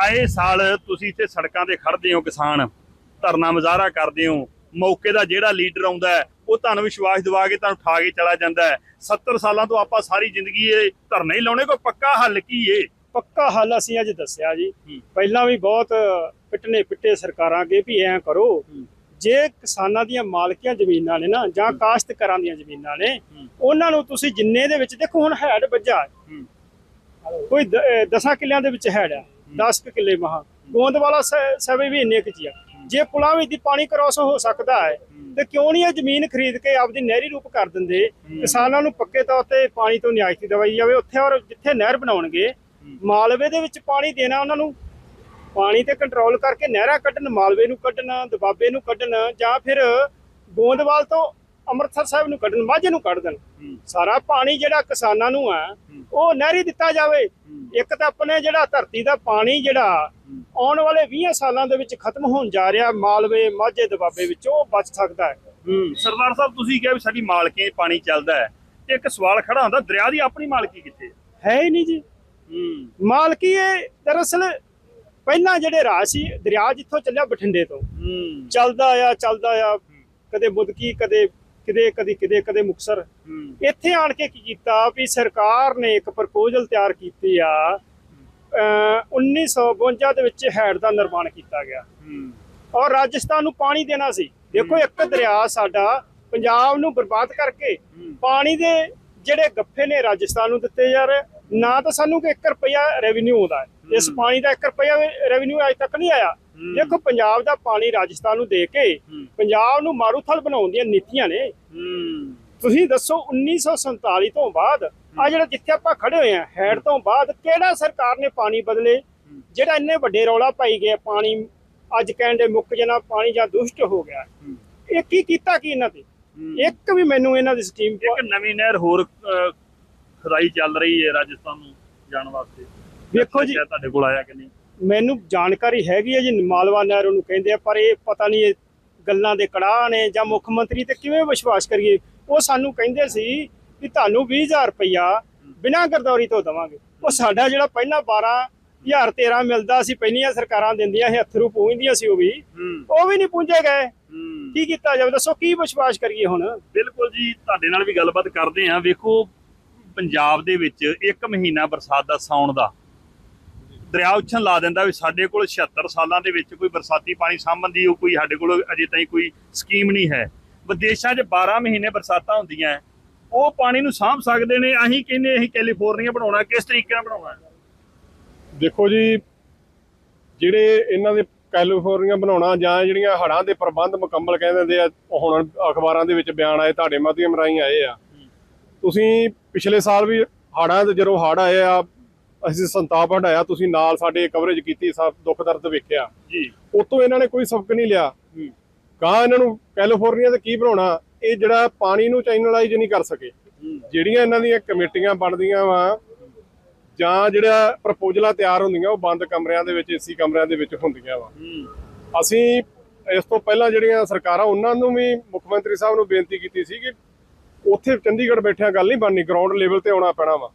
ਆਏ ਸਾਲ ਤੁਸੀਂ ਇੱਥੇ ਸੜਕਾਂ ਤੇ ਖੜਦੇ ਹੋ ਕਿਸਾਨ ਧਰਨਾ ਮੁਜ਼ਾਹਰਾ ਕਰਦੇ ਹੋ ਮੌਕੇ ਦਾ ਜਿਹੜਾ ਲੀਡਰ ਆਉਂਦਾ ਉਹ ਤੁਹਾਨੂੰ ਵਿਸ਼ਵਾਸ ਦਿਵਾ ਕੇ ਤੁਹਾਨੂੰ ਠਾ ਕੇ ਚਲਾ ਜਾਂਦਾ ਹੈ 70 ਸਾਲਾਂ ਤੋਂ ਆਪਾਂ ਸਾਰੀ ਜ਼ਿੰਦਗੀ ਇਹ ਧਰਨੇ ਹੀ ਲਾਉਣੇ ਕੋਈ ਪੱਕਾ ਹੱਲ ਕੀ ਏ ਪੱਕਾ ਹੱਲ ਅਸੀਂ ਅੱਜ ਦੱਸਿਆ ਜੀ। ਪਹਿਲਾਂ ਵੀ ਬਹੁਤ ਪਿੱਟਨੇ ਪਿੱਟੇ ਸਰਕਾਰਾਂ ਅੱਗੇ ਵੀ ਐਂ ਕਰੋ। ਜੇ ਕਿਸਾਨਾਂ ਦੀਆਂ ਮਾਲਕੀਆਂ ਜ਼ਮੀਨਾਂ ਨੇ ਨਾ ਜਾਂ ਕਾਸ਼ਤਕਾਰਾਂ ਦੀਆਂ ਜ਼ਮੀਨਾਂ ਨੇ। ਉਹਨਾਂ ਨੂੰ ਤੁਸੀਂ ਜਿੰਨੇ ਦੇ ਵਿੱਚ ਦੇਖੋ ਹੁਣ ਹੈਡ ਵੱਜਾ। ਕੋਈ 10 ਕਿੱਲਿਆਂ ਦੇ ਵਿੱਚ ਹੈਡ ਆ 10 ਕਿੱਲੇ ਮਹਾ। ਗੋਂਦਵਾਲਾ ਸ- ਸਭੇ ਵੀ ਇੰਨੇ ਕੁ ਚ ਹੀ ਆ। ਜੇ ਪੁਲਾਂ ਵਿੱਚ ਦੀ ਪਾਣੀ ਕ੍ਰਾਸ ਹੋ ਸਕਦਾ ਹੈ ਤੇ ਕਿਉਂ ਨਹੀਂ ਇਹ ਜ਼ਮੀਨ ਖਰੀਦ ਕੇ ਆਪਦੀ ਨਹਿਰੀ ਰੂਪ ਕਰ ਦਿੰਦੇ? ਕਿਸਾਨਾਂ ਨੂੰ ਪੱਕੇ ਤੌਰ ਤੇ ਪਾਣੀ ਤੋਂ ਨਿਆਇਤੀ ਦਵਾਈ ਜਾਵੇ। ਉੱਥੇ ਔਰ ਜਿੱਥੇ ਨਹਿਰ ਬਣਾਉਣਗੇ ਮਾਲਵੇ ਦੇ ਵਿੱਚ ਪਾਣੀ ਦੇਣਾ ਉਹਨਾਂ ਨੂੰ। ਪਾਣੀ ਤੇ ਕੰਟਰੋਲ ਕਰਕੇ ਨਹਿਰਾਂ ਕੱਢਣ ਮਾਲਵੇ ਨੂੰ ਕੱਢਣ ਦਬਾਬੇ ਨੂੰ ਕੱਢਣ ਜਾਂ ਫਿਰ ਗੋਂਦਵਾਲ ਤੋਂ ਅੰਮ੍ਰਿਤਸਰ ਸਾਹਿਬ ਨੂੰ ਕੱਢਣ ਮਾਝੇ ਨੂੰ ਕੱਢ ਦੇਣ। ਸਾਰਾ ਪਾਣੀ ਜਿਹੜਾ ਕਿਸਾਨਾਂ ਨੂੰ ਆ ਉਹ ਨਹਿਰੀ ਦਿੱਤਾ ਜਾਵੇ। ਇੱਕ ਤਾਂ ਆਪਣੇ ਜਿਹੜਾ ਧਰਤੀ ਦਾ ਪਾਣੀ ਜਿਹੜਾ ਆਉਣ ਵਾਲੇ 20 ਸਾਲਾਂ ਦੇ ਵਿੱਚ ਖਤਮ ਹੋਣ ਜਾ ਰਿਹਾ ਮਾਲਵੇ ਮਾਝੇ ਦਬਾਬੇ ਵਿੱਚ ਉਹ ਬਚ ਸਕਦਾ ਹੈ। ਸਰਦਾਰ ਸਾਹਿਬ ਤੁਸੀਂ ਕਿਹਾ ਵੀ ਸਾਡੀ ਮਾਲਕੀ ਪਾਣੀ ਚੱਲਦਾ ਹੈ। ਤੇ ਇੱਕ ਸਵਾਲ ਖੜਾ ਹੁੰਦਾ ਦਰਿਆ ਦੀ ਆਪਣੀ ਮਾਲਕੀ ਕਿੱਥੇ ਹੈ? ਹੈ ਨਹੀਂ ਜੀ। ਮਾਲਕੀ ਇਹ ਦਰਅਸਲ ਪਹਿਲਾਂ ਜਿਹੜੇ ਰਾਜ ਸੀ ਦਰਿਆ ਜਿੱਥੋਂ ਚੱਲਿਆ ਬਠਿੰਡੇ ਤੋਂ। ਚੱਲਦਾ ਆ ਚੱਲਦਾ ਆ ਕਦੇ ਮੁਦਕੀ ਕਦੇ ਕਿਦੇ ਕਦੀ ਕਿਦੇ ਕਦੇ ਮੁਕਸਰ। ਇੱਥੇ ਆਣ ਕੇ ਕੀ ਕੀਤਾ ਵੀ ਸਰਕਾਰ ਨੇ ਇੱਕ ਪ੍ਰਪੋਜ਼ਲ ਤਿਆਰ ਕੀਤੀ ਆ ਅਹ 1952 ਦੇ ਵਿੱਚ ਹੈਡ ਦਾ ਨਿਰਮਾਣ ਕੀਤਾ ਗਿਆ। ਔਰ ਰਾਜਸਥਾਨ ਨੂੰ ਪਾਣੀ ਦੇਣਾ ਸੀ। ਦੇਖੋ ਇੱਕ ਦਰਿਆ ਸਾਡਾ ਪੰਜਾਬ ਨੂੰ ਬਰਬਾਦ ਕਰਕੇ ਪਾਣੀ ਦੇ ਜਿਹੜੇ ਗੱਫੇ ਨੇ ਰਾਜਸਥਾਨ ਨੂੰ ਦਿੱਤੇ ਜਾ ਰਹੇ ਨਾ ਤਾਂ ਸਾਨੂੰ ਕਿ 1 ਰੁਪਿਆ ਰੈਵਨਿਊ ਆਉਂਦਾ। ਇਸ ਪਾਣੀ ਦਾ 1 ਰੁਪਿਆ ਰੈਵਨਿਊ ਅਜੇ ਤੱਕ ਨਹੀਂ ਆਇਆ। ਦੇਖੋ ਪੰਜਾਬ ਦਾ ਪਾਣੀ ਰਾਜਸਥਾਨ ਨੂੰ ਦੇ ਕੇ ਪੰਜਾਬ ਨੂੰ ਮਾਰੂਥਲ ਬਣਾਉਣ ਦੀਆਂ ਨੀਤੀਆਂ ਨੇ। ਤੁਸੀਂ ਦੱਸੋ 1947 ਤੋਂ ਬਾਅਦ ਆ ਜਿਹੜਾ ਜਿੱਥੇ ਆਪਾਂ ਖੜੇ ਹੋਏ ਆ ਹੈਡ ਤੋਂ ਬਾਅਦ ਕਿਹੜਾ ਸਰਕਾਰ ਨੇ ਪਾਣੀ ਬਦਲੇ? ਜਿਹੜਾ ਇੰਨੇ ਵੱਡੇ ਰੌਲਾ ਪਾਈ ਗਿਆ ਪਾਣੀ ਅੱਜ ਕਹਿੰਦੇ ਮੁੱਕ ਜਨਾ ਪਾਣੀ ਜਾਂ ਦੁਸ਼ਟ ਹੋ ਗਿਆ। ਇਹ ਕੀ ਕੀਤਾ ਕੀ ਇਹਨਾਂ ਤੇ? ਇੱਕ ਵੀ ਮੈਨੂੰ ਇਹਨਾਂ ਦੀ ਸਕੀਮ ਇੱਕ ਨਵੀਂ ਨਹਿਰ ਹੋਰ ਖੁਦਾਈ ਚੱਲ ਰਹੀ ਹੈ ਰਾਜਸਥਾਨ ਨੂੰ ਜਾਣ ਵਾਸਤੇ। ਵੇਖੋ ਜੀ। ਤੁਹਾਡੇ ਕੋਲ ਆਇਆ ਕਿ ਨਹੀਂ? ਮੈਨੂੰ ਜਾਣਕਾਰੀ ਹੈਗੀ ਹੈ ਜੀ ਮਾਲਵਾ ਨਹਿਰ ਨੂੰ ਕਹਿੰਦੇ ਆ ਪਰ ਇਹ ਪਤਾ ਨਹੀਂ ਇਹ ਗੱਲਾਂ ਦੇ ਕੜਾਹ ਨੇ ਜਾਂ ਮੁੱਖ ਮੰਤਰੀ ਤੇ ਕਿਵੇਂ ਵਿਸ਼ਵਾਸ ਕਰੀਏ। ਉਹ ਸਾਨੂੰ ਕਹਿੰਦੇ ਸੀ ਕਿ ਤੁਹਾਨੂੰ 20000 ਰੁਪਇਆ ਬਿਨਾਂ ਗਰਦੌਰੀ ਤੋਂ ਦਵਾਂਗੇ। ਉਹ ਸਾਡਾ ਜਿਹੜਾ ਪਹਿਲਾਂ 12000 13 ਮਿਲਦਾ ਸੀ ਪਹਿਲੀਆਂ ਸਰਕਾਰਾਂ ਦਿੰਦੀਆਂ ਸੀ ਅਥਰੂ ਪੂੰਝਦੀਆਂ ਸੀ ਉਹ ਵੀ ਉਹ ਵੀ ਨਹੀਂ ਪੂੰਝੇ ਗਏ। ਕੀ ਕੀਤਾ ਜਾਵੇ? ਦੱਸੋ ਕੀ ਵਿਸ਼ਵਾਸ ਕਰੀਏ ਹੁਣ? ਬਿਲਕੁਲ ਜੀ ਤੁਹਾਡੇ ਨਾਲ ਵੀ ਗੱਲਬਾਤ ਕਰਦੇ ਹਾਂ। ਵੇਖੋ ਪੰਜਾਬ ਦੇ ਵਿੱਚ ਇੱਕ ਮਹੀਨਾ ਬਰਸਾਤ ਦਾ ਸਾਉਣ ਦਾ ਦਰਿਆ ਉਛਣ ਲਾ ਦਿੰਦਾ ਵੀ ਸਾਡੇ ਕੋਲ 76 ਸਾਲਾਂ ਦੇ ਵਿੱਚ ਕੋਈ ਬਰਸਾਤੀ ਪਾਣੀ ਸਾਂਭਣ ਦੀ ਉਹ ਕੋਈ ਸਾਡੇ ਕੋਲ ਅਜੇ ਤਾਈਂ ਕੋਈ ਸਕੀਮ ਨਹੀਂ ਹੈ ਵਿਦੇਸ਼ਾਂ 'ਚ 12 ਮਹੀਨੇ ਬਰਸਾਤਾਂ ਹੁੰਦੀਆਂ। ਉਹ ਪਾਣੀ ਨੂੰ ਸਾਂਭ ਸਕਦੇ ਨੇ ਅਸੀਂ ਕਹਿੰਦੇ ਅਸੀਂ ਕੈਲੀਫੋਰਨੀਆ ਬਣਾਉਣਾ ਕਿਸ ਤਰੀਕੇ ਨਾਲ ਬਣਾਉਣਾ? ਦੇਖੋ ਜੀ ਜਿਹੜੇ ਇਹਨਾਂ ਦੇ ਕੈਲੀਫੋਰਨੀਆ ਬਣਾਉਣਾ ਜਾਂ ਜਿਹੜੀਆਂ ਹੜਾਂ ਦੇ ਪ੍ਰਬੰਧ ਮੁਕੰਮਲ ਕਹਿੰਦੇ ਹੁੰਦੇ ਆ ਹੁਣ ਅਖਬਾਰਾਂ ਦੇ ਵਿੱਚ ਬਿਆਨ ਆਏ ਤੁਹਾਡੇ ਮਾਧਿਅਮ ਰਾਹੀਂ ਆਏ ਆ ਤੁਸੀਂ ਪਿਛਲੇ ਸਾਲ ਵੀ ਹੜਾਂ ਦੇ ਜਦੋਂ ਹੜ ਆਏ ਆ ਅਸੀਂ ਸੰਤਾਪ ਹਟਾਇਆ ਤੁਸੀਂ ਨਾਲ ਸਾਡੇ ਕਵਰੇਜ ਕੀਤੀ ਸਭ ਦੁੱਖ ਦਰਦ ਵੇਖਿਆ। ਜੀ। ਉਤੋਂ ਇਹਨਾਂ ਨੇ ਕੋਈ ਸਬਕ ਨਹੀਂ ਲਿਆ। ਕਹਾ ਇਹਨਾਂ ਨੂੰ ਕੈਲੀਫੋਰਨੀਆ ਤੇ ਕੀ ਬਣਾਉਣਾ ਇਹ ਜਿਹੜਾ ਪਾਣੀ ਨੂੰ ਚੈਨਲਾਈਜ਼ ਨਹੀਂ ਕਰ ਸਕੇ। ਜਿਹੜੀਆਂ ਇਹਨਾਂ ਦੀਆਂ ਕਮੇਟੀਆਂ ਬਣਦੀਆਂ ਵਾ ਜਾਂ ਜਿਹੜਾ ਪ੍ਰਪੋਜ਼ਲਾਂ ਤਿਆਰ ਹੁੰਦੀਆਂ ਉਹ ਬੰਦ ਕਮਰਿਆਂ ਦੇ ਵਿੱਚ ਏਸੀ ਕਮਰਿਆਂ ਦੇ ਵਿੱਚ ਹੁੰਦੀਆਂ ਵਾ। ਅਸੀਂ ਇਸ ਤੋਂ ਪਹਿਲਾਂ ਜਿਹੜੀਆਂ ਸਰਕਾਰਾਂ ਉਹਨਾਂ ਨੂੰ ਵੀ ਮੁੱਖ ਮੰਤਰੀ ਸਾਹਿਬ ਨੂੰ ਬੇਨਤੀ ਕੀਤੀ ਸੀ ਕਿ ਉੱਥੇ ਚੰਡੀਗੜ੍ਹ ਬੈਠਿਆਂ ਗੱਲ ਨਹੀਂ ਬਣਨੀ ਗਰਾਊਂਡ ਲੈਵਲ ਤੇ ਆਉਣਾ ਪੈਣਾ ਵਾ।